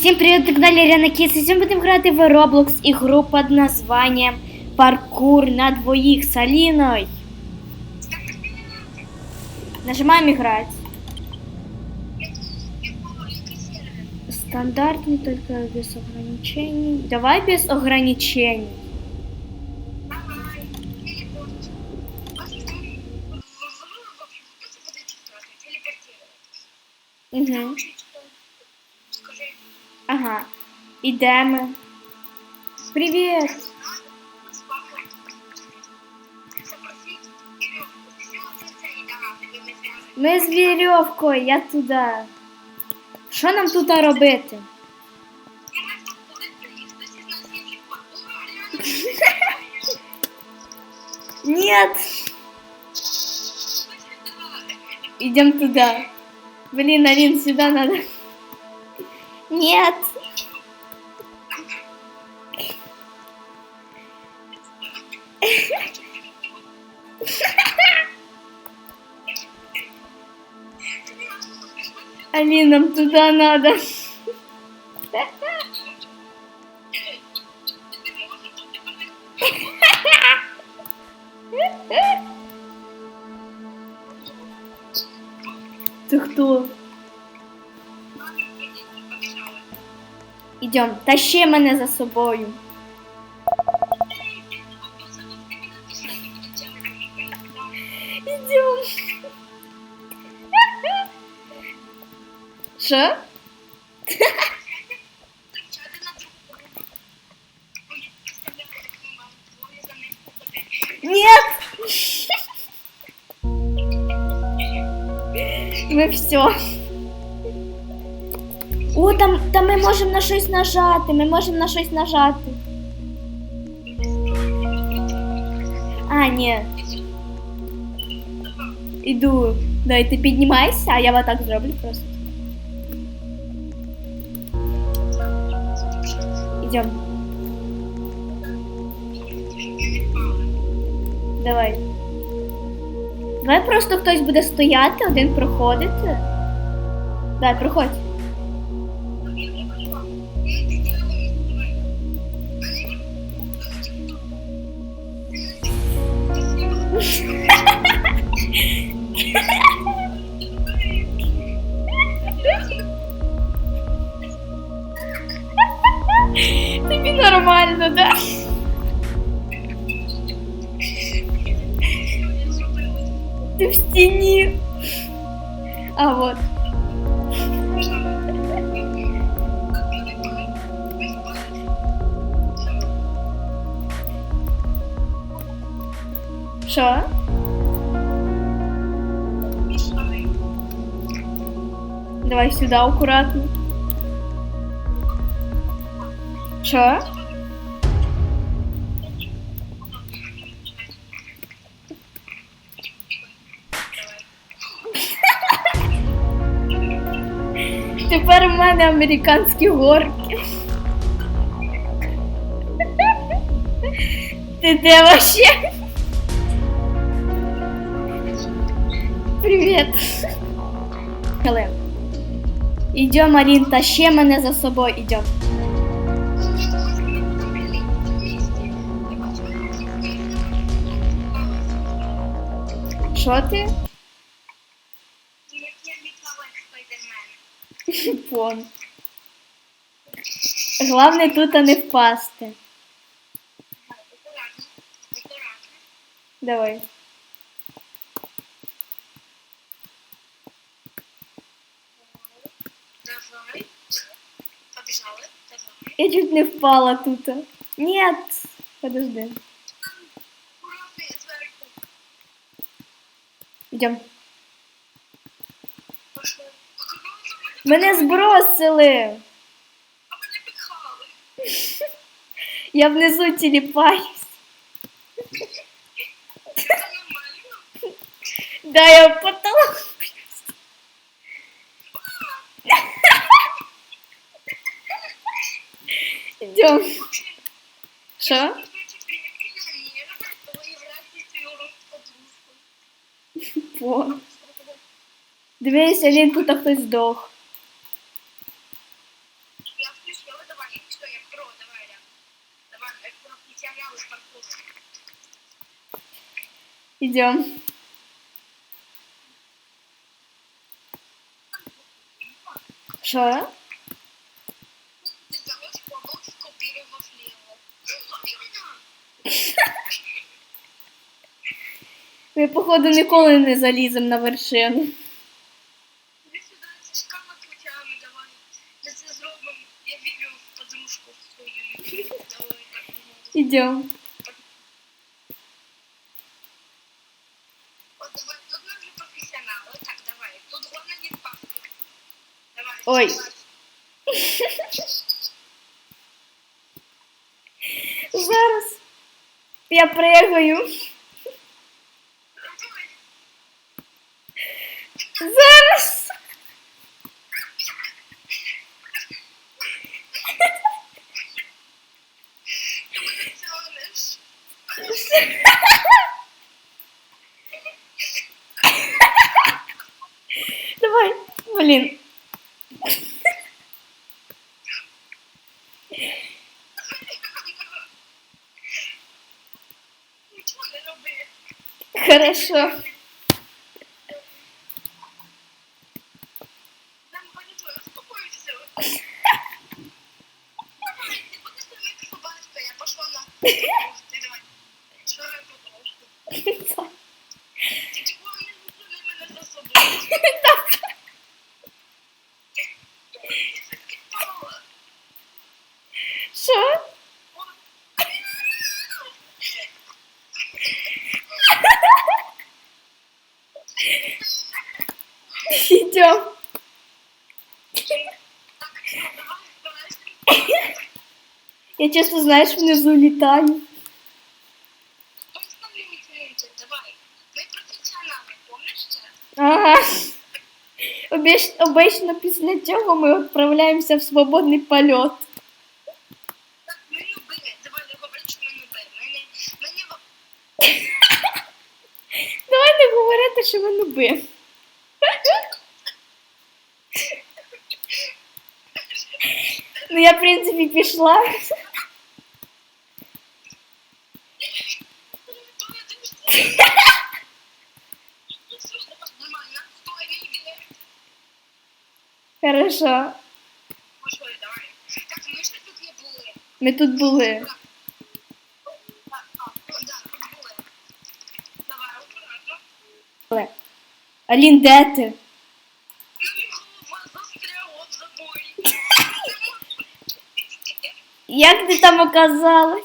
Всім привіт, так далі Рена Кіс. І Сьогодні будемо грати в Roblox ігру під названням Паркур на двоїх з Аліною. Нажимаємо играть. Стандартный, только без ограничений. Давай без ограничений. Угу. Скажи, Ага. Ідемо. Привіт. запросить Кирюху. Все, це це і давати, ви ми зв'язані. Ми з вірьовкою, я туди. Що нам тут робити? Я на це ходити, і хтось із нас є чіпа. Ура, реально. Нет. Идем туда. Блин, Алин, сюда надо. Нет. Нам туда надо. Ты кто? Идем, тащи мене за собою. все. О, там, там ми можемо на щось нажати. Ми можемо на щось нажати. А, ні. Іду. Давай, ти піднімайся, а я вот так зроблю просто. Идем. Давай. Давай просто хтось буде стояти, один проходити. Давай, проходь. Давай сюди акуратно. Що? Тепер у мене американські горки. Ти де вообще? Привіт. Хелен. Идем, Арин, тащи мене за собою, идем. Що ти? Вон. Главне тут не впасти. Давай. Побежали. Давай. Я чуть не впала тут. Нет. Подожди. Идем. Мене збросили. А мене підхали. Я внизу тіліпаюсь. Да, я в потолок. Идем. Что? Во. Дивись, він так, хтось сдох. Я что я Идем. Что? Ми, походу, ніколи не заліземо на вершину. Иди сюда, це шкафа давай. Ми це зробимо. Я вірю в подружку свою. Давай так не Ідем. Вот давай, тут уже профессионалы. Так, давай. Тут главное не впасть. Давай. Ой. Зараз. Я пригаю. Хорошо. Нам болить, успокойся. Давай, ти будеш за мене собачка, я пошла на. Ти давай. Що я потрошку? Ти чого не зупини мене за собою? Я закипала. Що? Ідем. Так, давай, давай. Я чесно, знаєш, внизу літаю. Давай. Ми професіонали, помниш? Ага. Обіч, обично після цього ми відправляємося в ми люби. Давай, не говори, що ми не Давай не говорити, що ми люби. Ну, я, в принципі, пішла. Нормально. Стой, не йди. Давай. Так, ми ще тут не були. Ми тут були. Алін, де ти? Як ти там оказалась?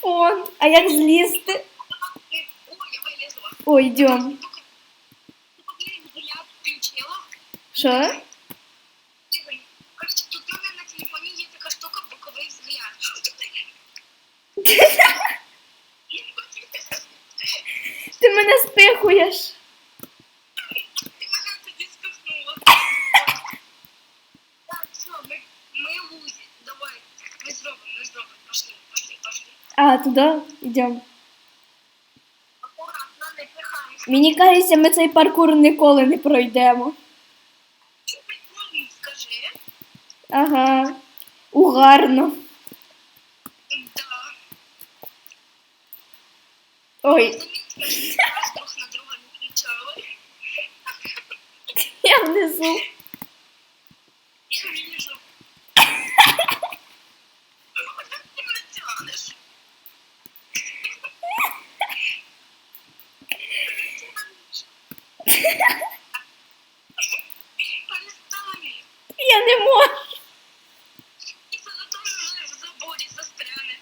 Фон. А як злізти? Ой, я вилізла. Ой, йдем. Тільки взгляд включила. Що? Дивись, коротше, тут у мене на телефоні є така штука боковий взгляд. Ти мене спихуєш. Ти мене тоді спихнула. Так, все, ми, ми в лузі. Давай, ми зробимо, ми зробимо. Пошли, пошли, пошли. А, туди? Йдем. Мені кажеться, ми цей паркур ніколи не пройдемо. Що прикольно, скажи. Ага. Угарно. Да. Ой, Я що ми раз друг на друга не кричали. я внизу. Я вижу. Ти мене тянеш. Перестань. Я не можу. І вона теж в заборі застряне.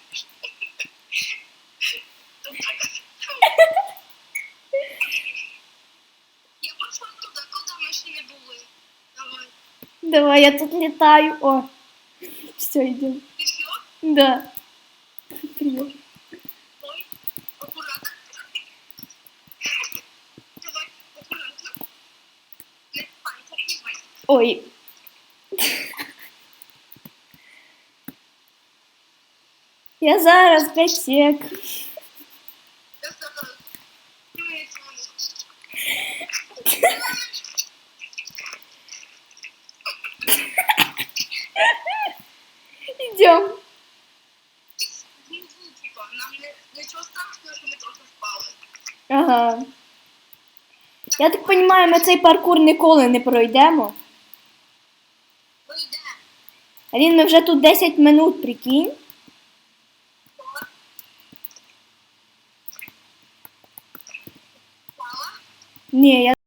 Я пішла туди, куди ми ще не були. Давай. Давай, я тут літаю. О. Все, йдемо. І все? Да. Ой. Я зараз 5 сек. Идем. Ага. Я так розумію, ми цей паркур ніколи не пройдемо. Ну йде. Ми вже тут 10 минут, прикинь. Ні, я.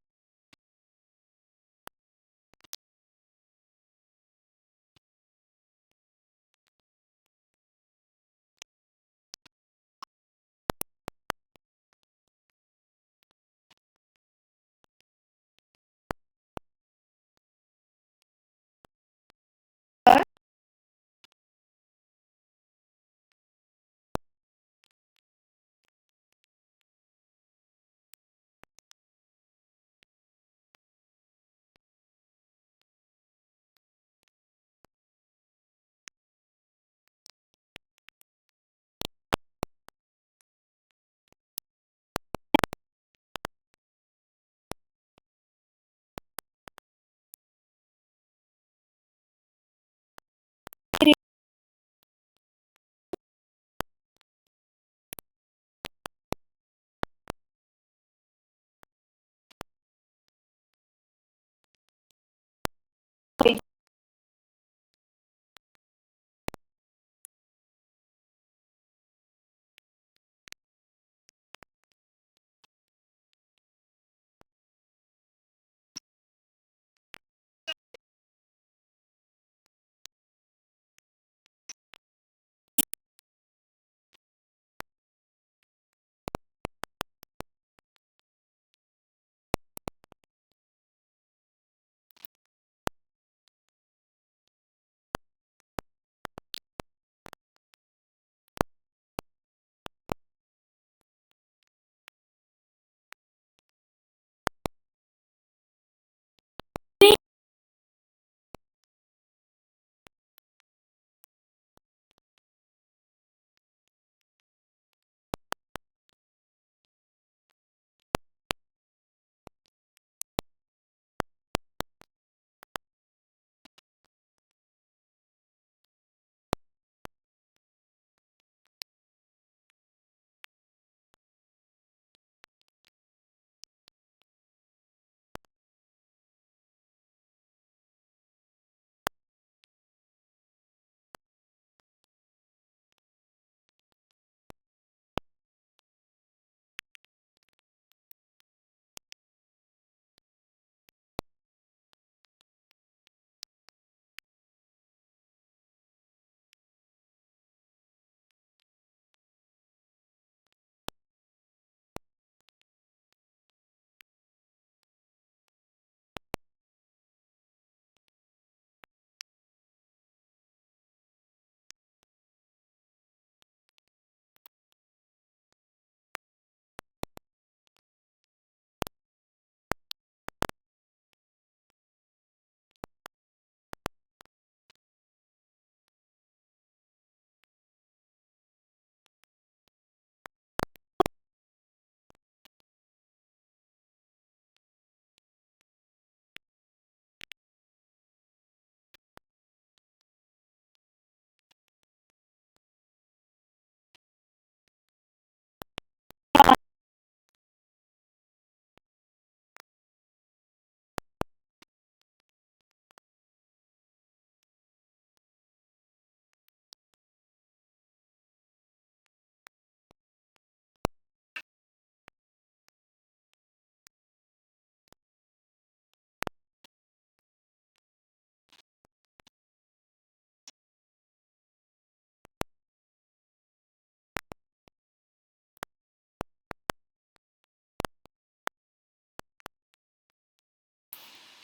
que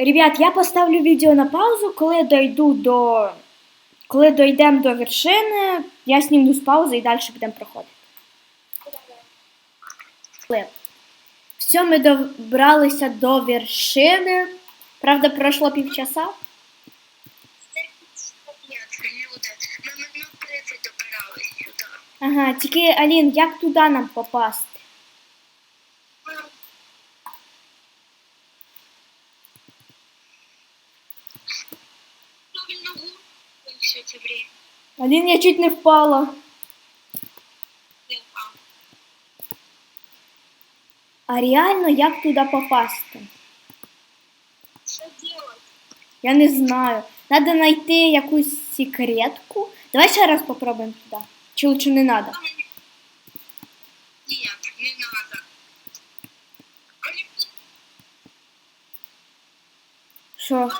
Ребят, я поставлю відео на паузу, коли дойду до. Коли дойдемо до вершини, я зніму з паузи і далі будемо проходити. Все, ми добралися до вершини. Правда, пройшло півчаса. Це п'ятка, люди. Ми минут 30 добирались сюди. Ага, тільки Алін, як туди нам попасти? Все время. Алін, я чуть не впала. А реально як туди попасти? Що делать? Я не знаю. Надо знайти якусь секретку. Давай ще раз попробуємо туди. Чи лучше не надо? Нет, не надо. Що?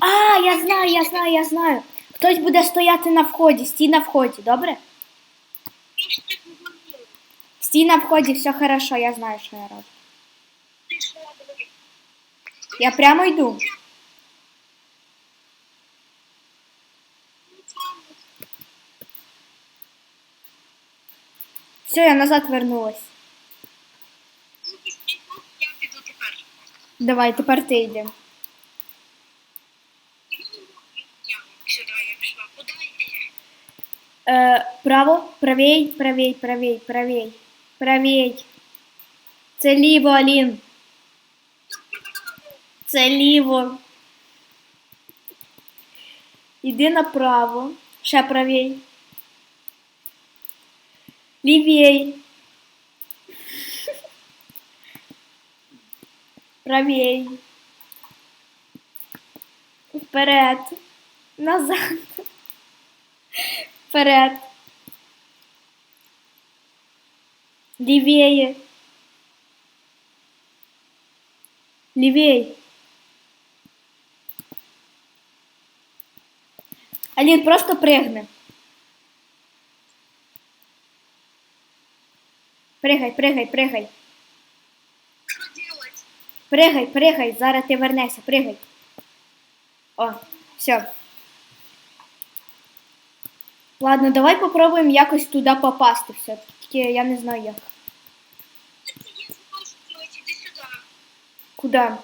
А, я знаю, я знаю, я знаю. Хтось буде стояти на вході, стій на вході, добре? Стій на вході, все хорошо, я знаю, що я роблю. Я прямо йду. Все, я назад вернулась. Ну. Давай, тепер ти йди. Я сюди я пішла. Куди йти? Е, право, правей, правей, правей, правей, правей. Це ліво, Алін. Це ліво. Іди направо. Ще правей. Лівей. Правей. Вперед. Назад. Вперед. Левее. Левей. Алін, просто пригни. Пригай, пригай, пригай. Що делать? Пригай, пригай, зараз ти вернешся, пригай. О, все. Ладно, давай попробуємо якось туди попасти все-таки. Я не знаю як. Це я зможу делать, іди сюди. Куда?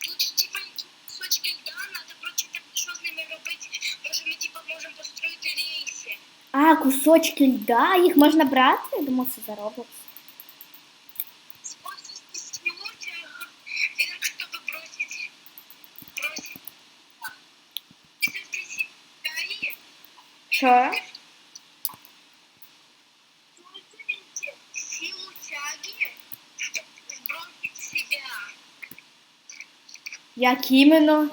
Тут типа які кусочки льда, надо прочитати, що з ними робити. Може ми типа можемо построїти рейси. А, кусочки льда, їх можна брати? Я думав, це заробок. Себя. Як іменно?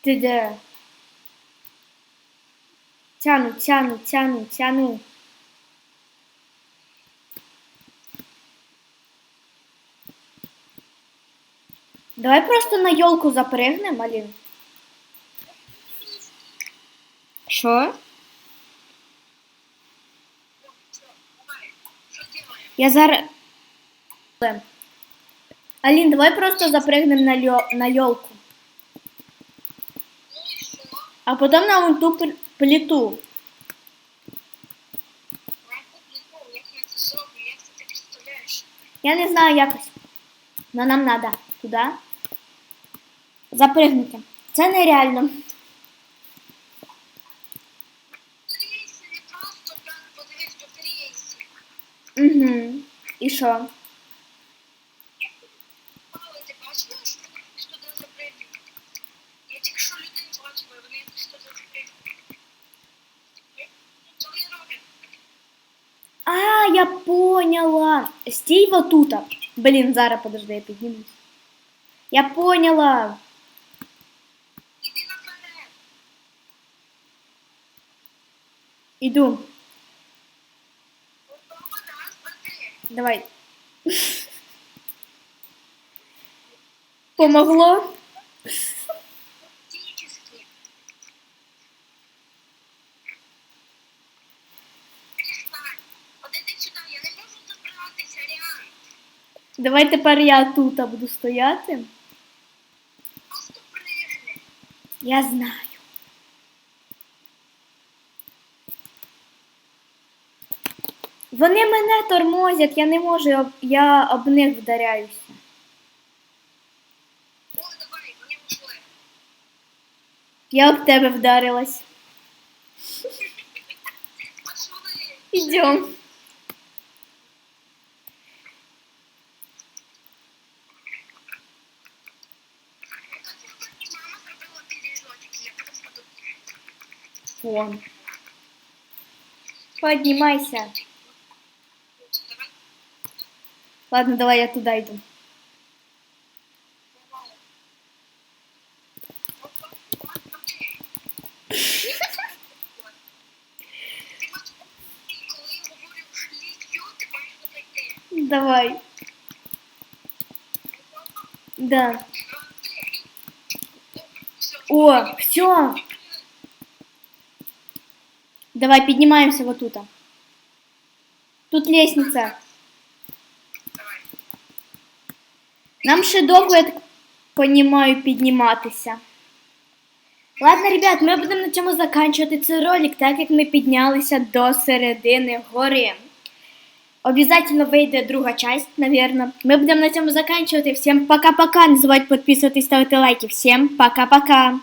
Ти де? Тяну, тяну, тяну, тяну. Давай просто на йолку запригнемо, Алін. Що? Я зараз. Алін, давай просто запригнемо на, льо... на что? А потім на ту пл- плиту. Я не знаю якось. Но нам надо туди. Запригнути. Це нереально. Роблять? А, я поняла. Стій вот тут. Блін, зараз подожди, я піднімусь. Я поняла. Іди наперед. Іду. Готова, раз, два, три. Давай. Помогло? Фактически. Перестань. Подойди сюди, я не можу забратися, Ріан. Давай тепер я тут буду стояти. Просто пригни. Я знаю. Вони мене тормозять, я не можу, я об них вдаряюся. О, давай, вони ушли. Я об тебе вдарилась. Буду. Вон. Поднимайся. Давай. Ладно, давай я туда иду. Давай. Опа. Ти ось коли я говорю шлікю, ти маєш знайти. Давай. Да. О, все. Давай поднимаемся вот тут. Тут лестница. Давай. Нам ще довго, я так понімаю, підніматися. Ладно, ребят, ми будемо на цьому заканчувати цей ролик, так як ми піднялися до середини гори. Обязательно вийде друга часть, наверное. Ми будемо на цьому заканчувати. Всім пока-пока. Не забудьте підписуватись, ставити лайки. Всім пока-пока.